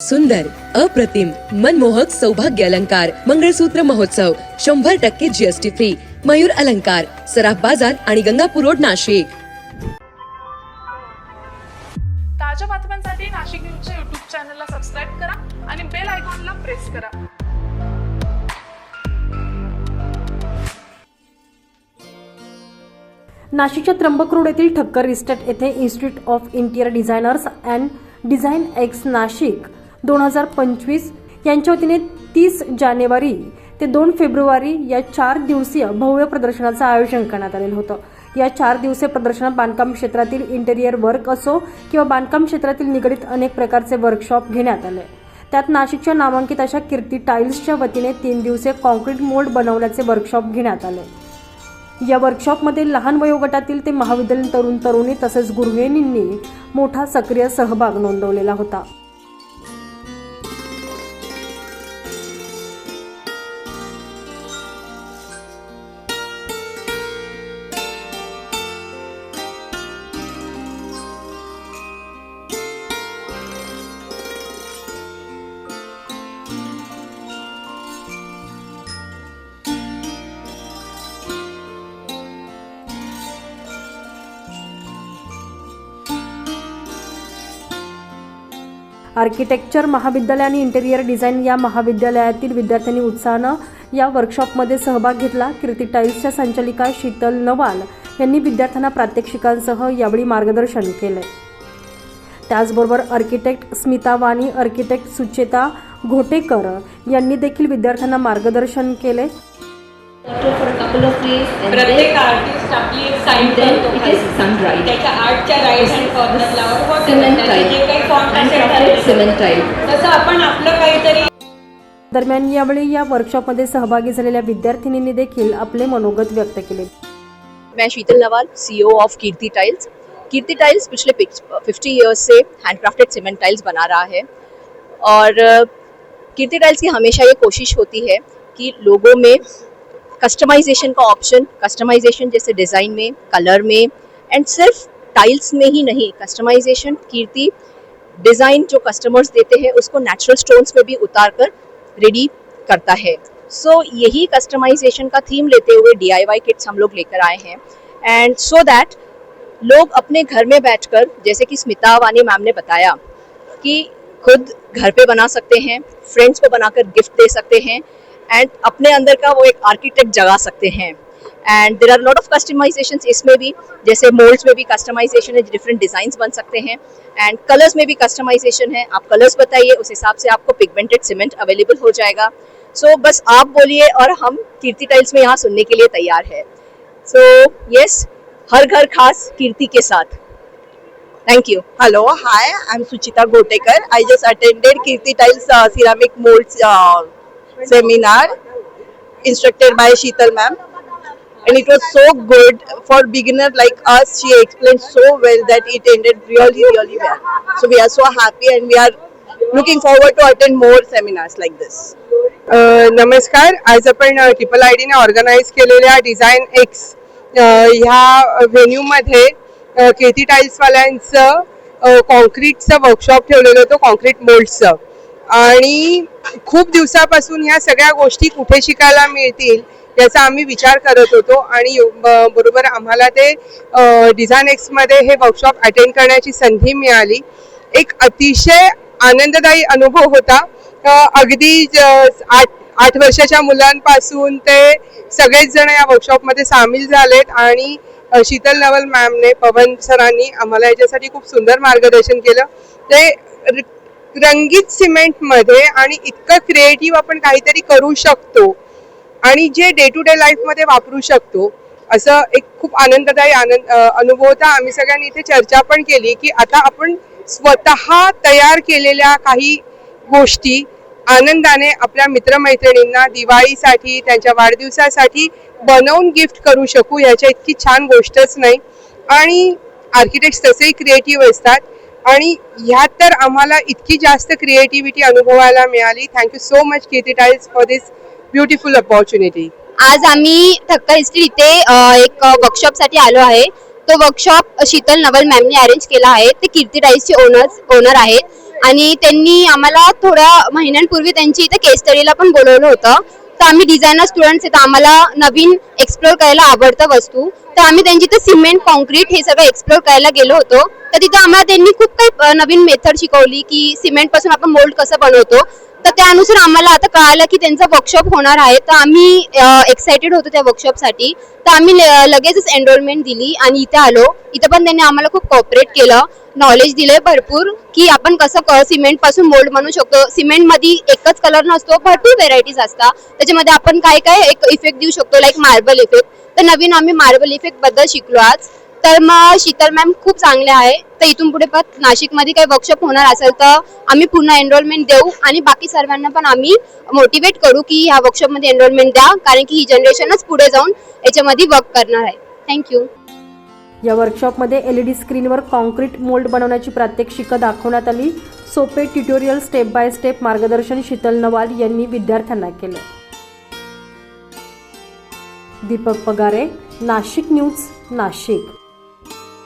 सुंदर अप्रतिम मनमोहक सौभाग्य अलंकार मंगळसूत्र महोत्सव शंभर टक्के जीएसटी फ्री मयूर अलंकार सराफ बाजार आणि गंगापूर रोड नाशिक. ताज्या बातम्यांसाठी नाशिक न्यूजच्या युट्यूब चॅनलला सबस्क्राईब करा आणि बेल आयकॉनला प्रेस करा. नाशिकच्या त्र्यंबक रोड येथील ठक्कर इस्टेट येथे institute of interior designers and design X Nashik दोन हजार पंचवीस यांच्या वतीने तीस जानेवारी ते दोन फेब्रुवारी या चार दिवसीय भव्य प्रदर्शनाचं आयोजन करण्यात आलेलं होतं. या चार दिवसीय प्रदर्शनात बांधकाम क्षेत्रातील इंटेरियर वर्क असो किंवा बांधकाम क्षेत्रातील निगडीत अनेक प्रकारचे वर्कशॉप घेण्यात आले. त्यात नाशिकच्या नामांकित अशा कीर्ती टाईल्सच्या वतीने तीन दिवसीय कॉन्क्रीट मोल्ड बनवण्याचे वर्कशॉप घेण्यात आले. या वर्कशॉपमध्ये लहान वयोगटातील ते महाविद्यालयीन तरुण तरुणी तसेच गृहिणींनी मोठा सक्रिय सहभाग नोंदवलेला होता. आर्किटेक्चर महाविद्यालय आणि इंटेरियर डिझाईन या महाविद्यालयातील विद्यार्थ्यांनी उत्साहानं या वर्कशॉपमध्ये सहभाग घेतला. कीर्ती टाईल्सच्या संचालिका शीतल नवाल यांनी विद्यार्थ्यांना प्रात्यक्षिकांसह यावेळी मार्गदर्शन केले त्याचबरोबर आर्किटेक्ट स्मिता वाणी आर्किटेक्ट सुचेता घोटेकर यांनी देखील विद्यार्थ्यांना मार्गदर्शन केले प्रत्येक आर्टिस्ट आपली एक sunrise. त्याच्या आर्टच्या राईट हँड कॉर्नरला जे काही. फॉन्ट असेल. तसं आपण आपलं काहीतरी दरम्यान यावेळी या वर्कशॉपमध्ये सहभागी झालेल्या विद्यार्थिनींनी देखील आपले मनोगत व्यक्त केले मैं Sheetal Nawal CEO of Kirti tiles Kirti tiles पिछले फिफ्टी इयर्स से हैंडक्राफ्टेड सीमेंट टाइल्स बना रहा है और कीर्ति टाइल्स की हमेशा ये कोशिश होती है कि लोगों में कस्टमाइजेशन का ऑप्शन कस्टमाइजेशन जैसे डिज़ाइन में कलर में एंड सिर्फ़ टाइल्स में ही नहीं कस्टमाइजेशन कीर्ति डिज़ाइन जो कस्टमर्स देते हैं उसको नेचुरल स्टोन्स में भी उतार कर रेडी करता है। सो so, यही कस्टमाइजेशन का थीम लेते हुए डीआईवाई किट्स हम लोग लेकर आए हैं। एंड सो दैट लोग अपने घर में बैठकर जैसे कि स्मिता वानी मैम ने बताया कि खुद घर पे बना सकते हैं फ्रेंड्स को बनाकर गिफ्ट दे सकते हैं एंड अपने अंदर का वो एक आर्किटेक्ट जगा सकते हैं। And there are lot of customisation इसमें भी जैसे मोल्ड्स में भी कस्टमाइजेशन है डिफरेंट डिज़ाइन बन सकते हैं। एंड कलर्स में भी कस्टमाइजेशन है आप कलर्स बताइए उस हिसाब से आपको पिगमेंटेड सीमेंट अवेलेबल हो जाएगा। सो so, बस आप बोलिए और हम कीर्ति टाइल्स में यहाँ सुनने के लिए तैयार है। सो so, यस yes, हर घर खास कीर्ति के साथ। Thank you hi, I'm Suchita Gotekar. I just attended Kirti Tiles uh, Ceramic Molds uh, seminar instructed by Sheetal ma'am. And it was so good for beginner like us. She explained so well that it ended really, really well. So we are so happy and we are looking forward to attend more seminars like this. अ, नमस्कार आज आपण triple I डीने organise केलेल्या design X ह्या व्हेन्यूमध्ये अ, कीर्ती टाईल्सवाल्यांचं कॉन्क्रीटचं workshop ठेवलेलं होतं concrete मोल्डचं आणि खूप दिवसापासून ह्या सगळ्या गोष्टी कुठे शिकायला मिळतील याचा आम्ही विचार करत होतो. आणि यो- बरोबर आम्हाला ते डिझाईन एक्समध्ये हे वर्कशॉप अटेंड करण्याची संधी मिळाली. एक अतिशय आनंददायी अनुभव होता. अगदी ज- आठ आठ वर्षाच्या मुलांपासून ते सगळेच जण या वर्कशॉपमध्ये सामील झालेत आणि शीतल नवल मॅमने पवन सरांनी आम्हाला याच्यासाठी खूप सुंदर मार्गदर्शन केलं. ते रंगीत सिमेंटमध्ये आणि इतकं क्रिएटिव्ह आपण काहीतरी करू शकतो आणि जे डे टू डे लाईफमध्ये वापरू शकतो असं एक खूप आनंददायी आनंद अनुभव होता. आम्ही सगळ्यांनी इथे चर्चा पण केली की आता आपण स्वतः तयार केलेल्या काही गोष्टी आनंदाने आपल्या मित्रमैत्रिणींना दिवाळीसाठी त्यांच्या वाढदिवसासाठी बनवून गिफ्ट करू शकू याच्या इतकी छान गोष्टच नाही. आणि आर्किटेक्ट तसेही क्रिएटिव्ह असतात. आणि ह्यात तर आम्हाला इतकी जास्त क्रिएटिव्हिटी अनुभवायला मिळाली. Thank you so much Kirti tiles for this beautiful opportunity आज आम्ही थक्का हिस्ट्री इथे एक वर्कशॉपसाठी आलो आहे. तो वर्कशॉप शीतल नवल मॅमने अरेंज केला आहे. ते कीर्ती टाईल्सचे ओनर ओनर आहेत. आणि त्यांनी आम्हाला थोड्या महिन्यांपूर्वी त्यांची इथे केस स्टडीला पण बोलवलं होतं. तर आम्ही डिझायनर स्टुडंट्स आहेत. आम्हाला नवीन एक्सप्लोर करायला आवडतं वस्तू. तर आम्ही त्यांची तर सिमेंट कॉन्क्रीट हे सगळं एक्सप्लोर करायला गेलो होतो. तर तिथं आम्हाला त्यांनी खूप काही नवीन मेथड शिकवली की सिमेंटपासून आपण मोल्ड कसं बनवतो. तर त्यानुसार आम्हाला आता कळालं की त्यांचा वर्कशॉप होणार आहे. तर आम्ही एक्साइटेड होतो त्या वर्कशॉपसाठी तर आम्ही लगेचच एनरोलमेंट दिली आणि इथे आलो. इथं पण त्यांनी आम्हाला खूप कॉपरेट केलं. नॉलेज दिलंय भरपूर की आपण कसं सिमेंटपासून मोल्ड बनवू शकतो. सिमेंटमध्ये एकच कलर नसतो भरपूर व्हेरायटीज असतात. त्याच्यामध्ये आपण काय काय एक इफेक्ट देऊ शकतो लाईक मार्बल इफेक्ट तर नवीन आम्ही मार्बल इफेक्टबद्दल शिकलो आज. तर मग शीतल मॅम खूप चांगले आहे. तर इथून पुढे पण नाशिकमध्ये काही वर्कशॉप होणार असेल तर आम्ही पुन्हा एनरोलमेंट देऊ आणि बाकी सर्वांना पण आम्ही मोटिवेट करू की ह्या वर्कशॉपमध्ये एनरोलमेंट द्या कारण की ही जनरेशनच पुढे जाऊन याच्यामध्ये वर्क करणार आहे. थँक्यू या वर्कशॉपमध्ये एल ई डी स्क्रीनवर कॉन्क्रीट मोल्ड बनवण्याची प्रात्यक्षिकं दाखवण्यात आली. सोपे ट्युटोरियल स्टेप बाय स्टेप मार्गदर्शन शीतल नवाल यांनी विद्यार्थ्यांना केलं. दीपक पगारे नाशिक न्यूज नाशिक.